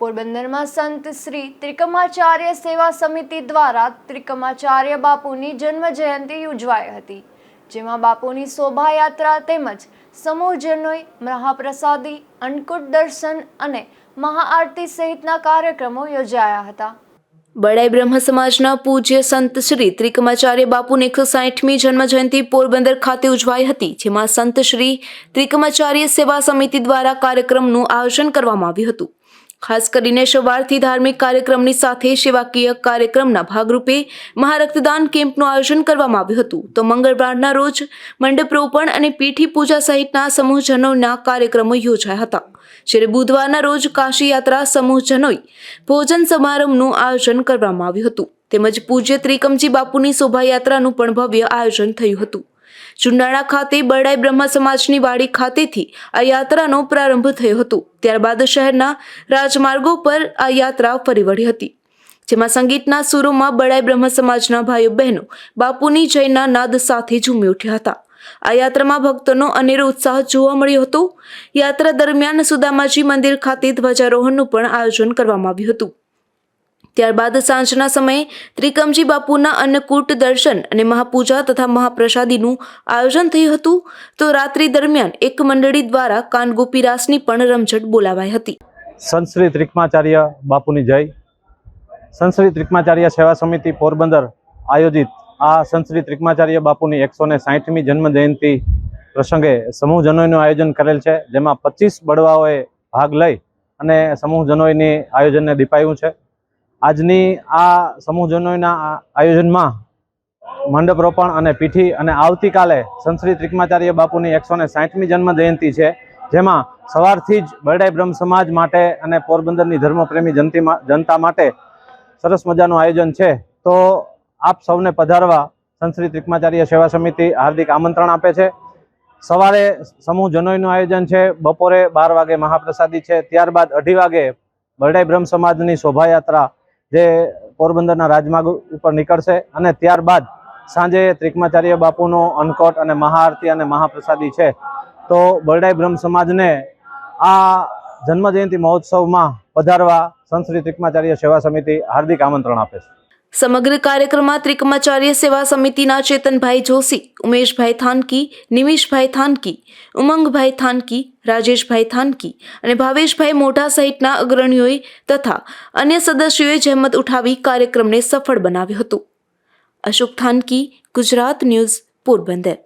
પોરબંદરમાં સંત શ્રી ત્રિકમાચાર્ય સેવા સમિતિ દ્વારા ત્રિકમાચાર્ય બાપુની જન્મ જયંતિ ઉજવાઈ હતી, જેમાં બાપુની શોભાયાત્રા તેમજ સમૂહજનોએ મહાપ્રસાદી, અન્નકૂટ દર્શન અને મહાઆરતી સહિતના કાર્યક્રમો યોજાયા હતા. બડાઈ બ્રહ્મ સમાજના પૂજ્ય સંત શ્રી ત્રિકમાચાર્ય બાપુની એકસો સાઠમી જન્મ જયંતિ પોરબંદર ખાતે ઉજવાઈ હતી, જેમાં સંત શ્રી ત્રિકમાચાર્ય સેવા સમિતિ દ્વારા કાર્યક્રમનું આયોજન કરવામાં આવ્યું હતું. ખાસ કરીને સવારથી ધાર્મિક કાર્યક્રમની સાથે સેવાકીય કાર્યક્રમના ભાગરૂપે મહારક્તદાન કેમ્પનું આયોજન કરવામાં આવ્યું હતું. તો મંગળવારના રોજ મંડપરોપણ અને પીઠી પૂજા સહિતના સમૂહજનોના કાર્યક્રમો યોજાયા હતા. જ્યારે બુધવારના રોજ કાશી યાત્રા સમૂહજનોએ ભોજન સમારંભનું આયોજન કરવામાં આવ્યું હતું. તેમજ પૂજ્ય ત્રિકમજી બાપુની શોભાયાત્રાનું પણ ભવ્ય આયોજન થયું હતું. ચુંડાળા ખાતે બરડાઈ બ્રહ્મ સમાજની વાડી ખાતેથી આ યાત્રાનો પ્રારંભ થયો હતો. ત્યારબાદ શહેરના રાજમાર્ગો પર આ યાત્રા ફરી વળી હતી. જેમાં સંગીતના સુરોમાં બડાઈ બ્રહ્મ સમાજના ભાઈઓ બહેનો બાપુની જયના નાદ સાથે ઝૂમી ઉઠ્યા હતા. આ યાત્રામાં ભક્તોનો અનેરો ઉત્સાહ જોવા મળ્યો હતો. યાત્રા દરમિયાન સુદામાજી મંદિર ખાતે ધ્વજારોહણનું પણ આયોજન કરવામાં આવ્યું હતું. ત્યારબાદ સાંજના સમયે ત્રિકમજી બાપુના અન્નકૂટ દર્શન અને મહાપૂજા તથા મહાપ્રસાદીનું આયોજન થયું હતું. તો રાત્રિ દરમિયાન એક મંડળી દ્વારા કાનગોપી રાસની પણ રમઝટ બોલાવાઈ હતી. સંશ્રી ત્રિકમાચાર્ય બાપુની જય. સંશ્રી ત્રિકમાચાર્ય સેવા સમિતિ પોરબંદર આયોજિત આ સંશ્રી ત્રિકમાચાર્ય બાપુની એકસો ને સાહીઠમી જન્મ જયંતિ પ્રસંગે સમૂહજનોનું આયોજન કરેલ છે, જેમાં પચીસ બળવાઓએ ભાગ લઈ અને સમૂહજનોની આયોજનને દીપાયું છે. આજની આ સમૂહજનોના આયોજનમાં મંડપ રોપણ અને પીઠી અને આવતીકાલે સંશ્રી ત્રિકમાચાર્ય બાપુની એકસો ને સાહીઠમી જન્મ જયંતિ છે, જેમાં સવારથી જ બરડાઈ બ્રહ્મ સમાજ માટે અને પોરબંદરની ધર્મપ્રેમી જનતી જનતા માટે સરસ મજાનું આયોજન છે. તો આપ સૌને પધારવા સંશ્રી ત્રિકમાચાર્ય સેવા સમિતિ હાર્દિક આમંત્રણ આપે છે. સવારે સમૂહ જનોઈનું આયોજન છે, બપોરે બાર વાગે મહાપ્રસાદી છે, ત્યારબાદ અઢી વાગે બરડાઈ બ્રહ્મ સમાજની શોભાયાત્રા જે પોરબંદરના રાજમાર્ગ ઉપર નીકળશે અને ત્યારબાદ સાંજે ત્રિકમાચાર્ય બાપુનો અન્નકોટ અને મહાઆરતી અને મહાપ્રસાદી છે. તો બરડાઈ બ્રહ્મ સમાજને આ જન્મજયંતિ મહોત્સવમાં પધારવા સંત શ્રી ત્રિકમાચાર્ય સેવા સમિતિ હાર્દિક આમંત્રણ આપે છે. સમગ્ર કાર્યક્રમમાં ત્રિકમાચાર્ય સેવા સમિતિના ચેતનભાઈ જોશી, ઉમેશભાઈ થાનકી, નિમિષભાઈ થાનકી, ઉમંગભાઈ થાનકી, રાજેશભાઈ થાનકી અને ભાવેશભાઈ મોઢા સહિતના અગ્રણીઓએ તથા અન્ય સદસ્યોએ જહેમત ઉઠાવી કાર્યક્રમને સફળ બનાવ્યો હતો. અશોક થાનકી, ગુજરાત ન્યૂઝ, પોરબંદર.